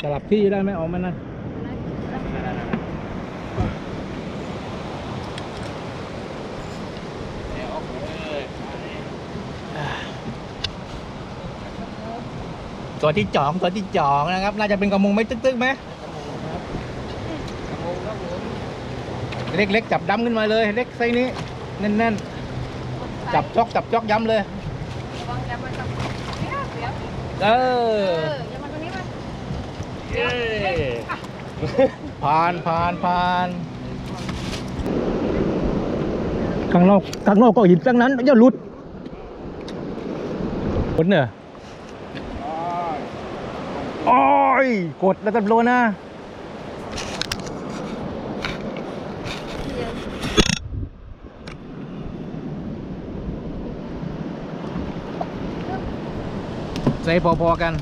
สลับที่ได้ไหมเอามันนะตัวที่จองตัวที่จองนะครับ น่าจะเป็นกระมงไม่ตึกๆไหมเล็กๆจับดำขึ้นมาเลย เล็กไซส์นี้แน่นๆ จับจอกจับจอกย้ำเลยระวังอย่ามันจะเดี๋ยวเดี๋ยวเอเอ เย้ผ่านผ่านผ่านข้างนอกข้างนอกก็หินทั้งนั้นอย่าหลุดกดเนี่ยโอ้ยกดแล้วกันโลนะใส่พอๆกัน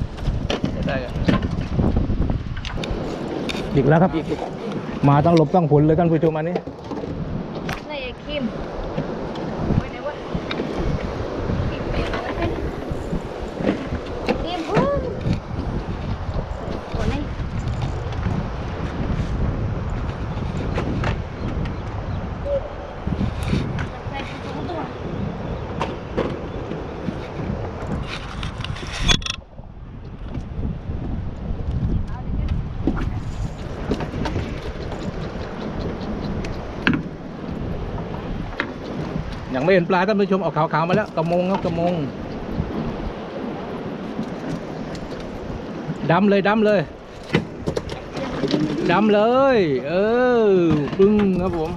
ได้กัน อีกแล้วครับอีกมาต้องหลบต้องผลเลยท่านผู้ชมอันนี้ไอ้คิมไปไหนวะคิมไปไหนวะคิมพึ่งตัวนี้ใส่ถุงตัว ยังไม่เห็นปลาท่านผู้ชมออกขาวๆมาแล้วกระมงครับกระมงดำเลยดำเลยดำเลย เออปึ้งครับผม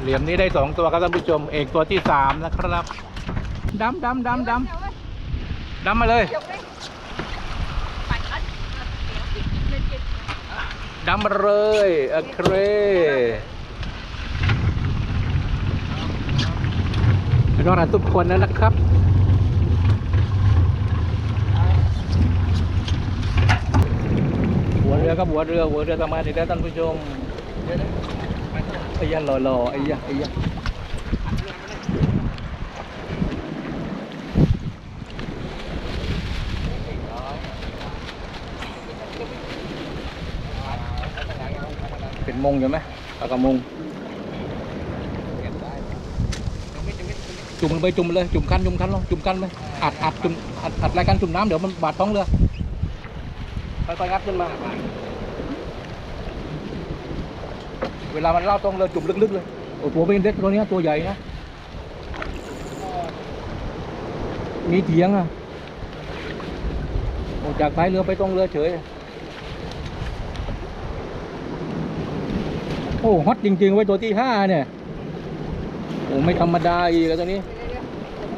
เหลี่ยมนี้ได้สองตัวครับท่านผู้ชม เอกตัวที่สามนะครับดำดำดำดำดำมาเลยดำมาเลยโอเค รอดทุกคนแล้วนะครับหัวเรือครับหัวเรือหัวเรือทำงานอีกแล้วท่านผู้ชมไอ้ยันหล่อๆไอ้ยันไอ้ยันเป็นมงอยู่ไหมปลากระมง จุ่มลงไปจุ่มเลยจุ่มคันจุ่มคันลงจุ่มคันไปอัดอัดจุ่มอัดอัดรายการจุ่มน้ำเดี๋ยวมันบาดท้องเรือค่อยๆงัดขึ้นมา เวลามันเล่าต้องเรือจุ่มลึกๆเลยโอ้ตัวเป็นเล็กตัวเนี้ยตัวใหญ่นะมีเถียงอะโอ้จากท้ายเรือไปตรงเรือเฉยโอ้ฮอตจริงๆไว้ตัวที่ห้าเนี่ย อ้ไม่ธรรมดาอีกแล้วตัวนี้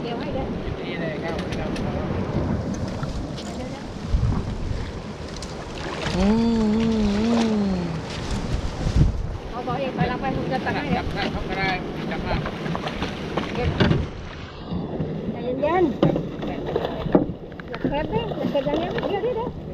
เดี๋ยวให้เดี๋ยวอืมเอาบอกเองไปรับไปผมจะตักให้เดี๋ยวได้ครับก็ได้จับมาใจเย็นๆอย่าเข็ดดิอย่าเข็ดอย่างนี้เดี๋ยเดี๋ยวเดี๋ยว